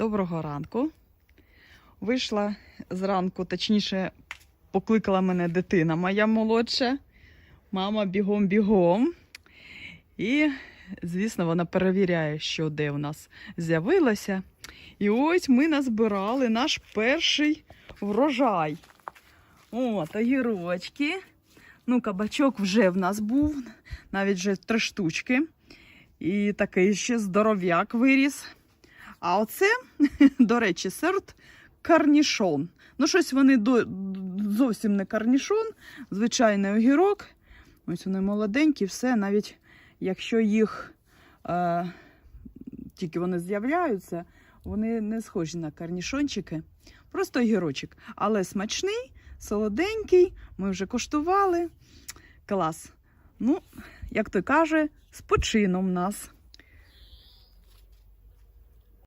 Доброго ранку. Вийшла зранку, точніше, покликала мене дитина моя молодша. Мама бігом-бігом. І, звісно, вона перевіряє, що де у нас з'явилося. І ось ми назбирали наш перший врожай. От, огірочки. Ну, кабачок вже в нас був, навіть вже три штучки. І такий ще здоров'як виріс. А оце, до речі, сорт карнішон. Ну, щось вони до, зовсім не карнішон, звичайний огірок. Ось вони молоденькі, все, навіть якщо їх е, тільки вони з'являються, вони не схожі на карнішончики. Просто огірочок. Але смачний, солоденький, ми вже коштували. Клас. Ну, як той каже, з почином нас.